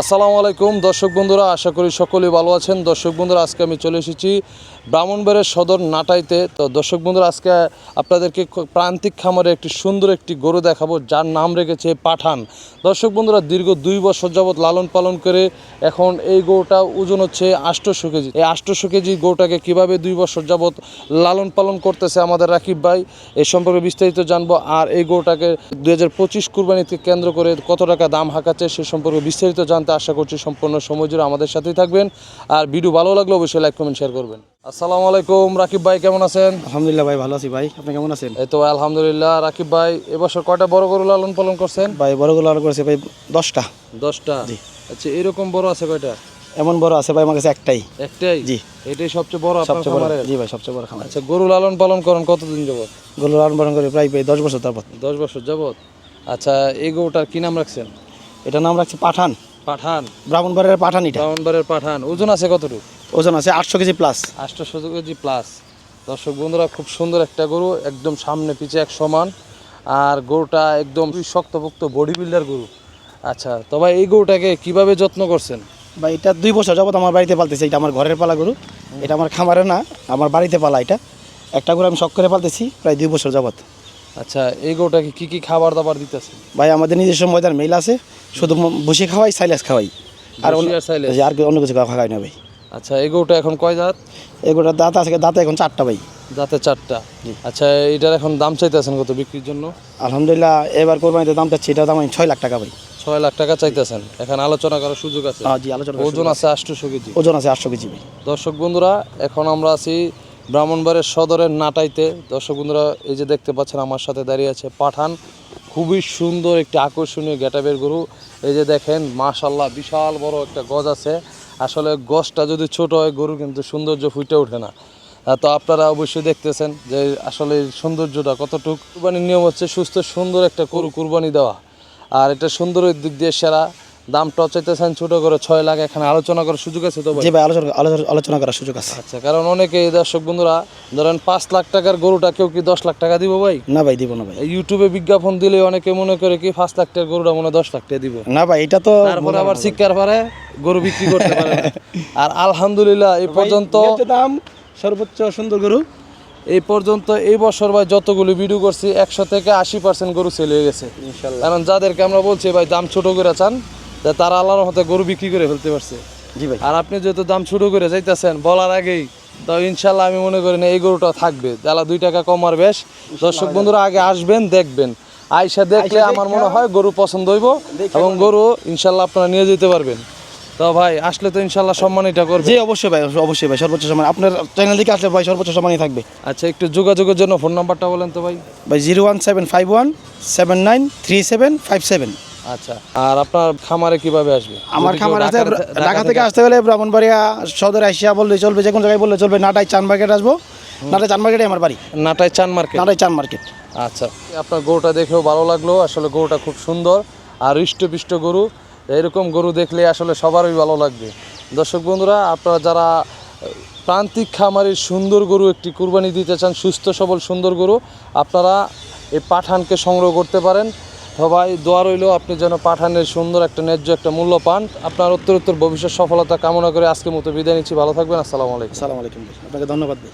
আসসালামু আলাইকুম। দর্শক বন্ধুরা, আশা করি সকলেই ভালো আছেন। দর্শক বন্ধুরা, আজকে আমি চলে এসেছি ব্রাহ্মণবাড়ের সদর নাটাইতে। তো দর্শক বন্ধুরা, আজকে আপনাদেরকে প্রান্তিক খামারে একটি সুন্দর একটি গরু দেখাবো, যার নাম রেখেছে পাঠান। দর্শক বন্ধুরা, দীর্ঘ দুই বছর যাবৎ লালন পালন করে এখন এই গরুটা ওজন হচ্ছে আষ্টশো কেজি। এই আষ্টশো কেজি গরুটাকে কীভাবে দুই বছর যাবৎ লালন পালন করতেছে আমাদের রাকিব ভাই, এ সম্পর্কে বিস্তারিত জানব। আর এই গরুটাকে দুই হাজার পঁচিশ কুরবানিকে কেন্দ্র করে কত টাকা দাম হাঁকাচ্ছে সে সম্পর্কে বিস্তারিত জানতে আশা করছি সম্পূর্ণ সময় জুড়ে আমাদের সাথেই থাকবেন। আর ভিডিও ভালো লাগলে অবশ্যই লাইক কমেন্ট শেয়ার করবেন। আসসালামু আলাইকুম রাকিব ভাই কেমন আছেন? আলহামদুলিল্লাহ ভাই ভালো আছি ভাই। আপনি কেমন আছেন? এই তো ভাই আলহামদুলিল্লাহ। রাকিব ভাই এবছর কয়টা বড় গরু লালন পালন করছেন? ভাই বড়গুলো অর্ডার করেছি ভাই দশটা। দশটা? আচ্ছা এরকম বড় আছে কয়টা? এমন বড় আছে ভাই আমার কাছে একটাই। একটাই? জি। এটাই সবচেয়ে বড় সবচেয়ে বড়। জি ভাই সবচেয়ে বড় খামার। আচ্ছা গরু লালন পালন করেন কতদিন যাবত গরু লালন পালন করে প্রায় প্রায় দশ বছর তারপর দশ বছর যাবত আচ্ছা এই গরুটার কি নাম রাখছেন? এটা নাম রাখছি পাঠান। পাঠান। ব্রাহ্মণবাড়ির পাঠান এটা। ব্রাহ্মণবাড়ির পাঠান। ওজন আছে কতটুকু? ওজন আছে আটশো কেজি প্লাস আটশো কেজি প্লাস দর্শক বন্ধুরা খুব সুন্দর একটা গরু একদম সামনে পিছে এক সমান। আর গরুটা একদম শক্তপোক্ত বডি বিল্ডার গরু। আচ্ছা তবে এই গরুটাকে কীভাবে যত্ন করছেন? ভাই এটা দুই বছর যাবত আমার বাড়িতে পালতেছি। এটা আমার ঘরের পালা গরু। এটা আমার খামারে না আমার বাড়িতে পালা এটা। একটা গরু আমি শখ করে পালতেছি প্রায় দুই বছর যাবত। আচ্ছা এই গরুটাকে কি কি খাবার দাবার দিতেছে ভাই আমাদের নিজস্ব ময়দান মেল আছে শুধু বসে খাওয়াই সাইলেস খাওয়াই। আর আর অন্য কিছু খাওয়াই না ভাই। আচ্ছা এই গরুটা এখন কয় দাঁত? এগুলোর দাঁত আছে দাঁতে এখন চারটা ভাই। দাঁতে চারটা। আচ্ছা এটার এখন দাম চাইতেছেন কত বিক্রির জন্য? আলহামদুলিল্লাহ এবার কোরবানিতে দাম চাচ্ছি এটা দাম ছয় লাখ টাকা ভাই। ছয় লাখ টাকা চাইতেছেন। এখন আলোচনা করার সুযোগ আছে? হ্যাঁ, জি আলোচনা ওজন আছে আটশোশো কেজি। ওজন আছে আটশো কেজি দর্শক বন্ধুরা এখন আমরা আছি ব্রাহ্মণবাড়ির সদরের নাটাইতে। দর্শক বন্ধুরা, এই যে দেখতে পাচ্ছেন, আমার সাথে দাঁড়িয়ে আছে পাঠান। খুবই সুন্দর একটি আকর্ষণীয় গেটাবের গরু। এই যে দেখেন মাশাল্লাহ বিশাল বড় একটা গজ আছে। আসলে গজটা যদি ছোট হয় গরু কিন্তু সৌন্দর্য ফুটে ওঠে না। তো আপনারা অবশ্যই দেখতেছেন যে আসলে সৌন্দর্যটা কতটুকু। কুরবানির নিয়ম হচ্ছে সুস্থ, সুন্দর একটা গরু কুরবানি দেওয়া। আর এটা সুন্দরের দিক দিয়ে সেরা। দামটা চাইতেছেন ছোট করে ছয় লাখ এখানে আলোচনা করার সুযোগ আছে তো ভাই? জি ভাই আলোচনা আলোচনা- করার সুযোগ আছে। আচ্ছা কারণ অনেকে দর্শক বন্ধুরা ধরেন পাঁচ লাখ টাকার গরুটা কেউ কি দশ লাখ টাকা দিব ভাই? না ভাই দিব না ভাই। ইউটিউবে বিজ্ঞাপন দিলে অনেকে মনে করে কি পাঁচ লাখ টাকার গরুটা মনে দশ লাখ টাকা দিব। না ভাই এটা তো তারপরে আবার শিক্ষার পারে গরু বিক্রি করতে পারে আর আলহামদুলিল্লাহ এই পর্যন্ত দাম সর্বোচ্চ সুন্দর গরু। এই পর্যন্ত এই বছর ভাই যতগুলো ভিডিও করছি একশো থেকে আশি পার্সেন্ট গরু সেল হয়ে গেছে। কারণ যাদেরকে আমরা বলছি ভাই দাম ছোট করে চান। তারা আল্লাহর মতে গরু বিক্রি করে ফেলতে পারছে। জি ভাই। আর আপনি যেহেতু দাম শুরু করে যাইতেছেন বলার আগেই তো ইনশাল্লাহ আমি মনে করি না এই গরুটা থাকবে। তাহলে দুই টাকা কমার বেশ। দর্শক বন্ধুরা আগে আসবেন দেখবেন। আইসা দেখলে আমার মনে হয় গরু পছন্দ হইব এবং গরু ইনশাল্লাহ আপনারা নিয়ে যেতে পারবেন। তো ভাই আসলে তো ইনশাল্লাহ সম্মান এটা করবে। জি অবশ্যই ভাই অবশ্যই ভাই সর্বোচ্চ সম্মান। আপনার চ্যানেল থেকে আসলে ভাই সর্বোচ্চ সম্মানই থাকবে। আচ্ছা একটু যোগাযোগের জন্য ফোন নাম্বারটা বলেন তো ভাই। ভাই zero one seven five one seven nine three seven five seven আচ্ছা আর আপনার খামারে কীভাবে আসবে? আমার খামার আছে ঢাকা- ঢাকা থেকে আসতে গেলে ব্রাহ্মণবাড়িয়া সদরে আসিয়া বললে চলবে যে কোনো জায়গায় বললে চলবে নাটাই চান মার্কেট আসব। নাটাই চান মার্কেটে আমার বাড়ি। নাটাই চান মার্কেট? নাটাই চান মার্কেট। আচ্ছা আপনার গরুটা দেখেও ভালো লাগল আসলে গরুটা খুব সুন্দর আর হৃষ্টপিষ্ট গরু এরকম গরু দেখলে আসলে সবারই ভালো লাগবে। দর্শক বন্ধুরা আপনারা যারা প্রান্তিক খামারের সুন্দর গরু একটি কুরবানি দিতে চান সুস্থ সবল সুন্দর গরু আপনারা এই পাঠানকে সংগ্রহ করতে পারেন। সবাই দোয়া রইল, আপনি যেন পাঠানের সুন্দর একটা ন্যায্য একটা মূল্য পান। আপনার উত্তর উত্তর ভবিষ্যৎ সফলতা কামনা করে আজকে মতো বিদায় নিচ্ছি। ভালো থাকবেন, আসসালামু আলাইকুম। আসসালামু আলাইকুম আপনাকে ধন্যবাদ ভাই।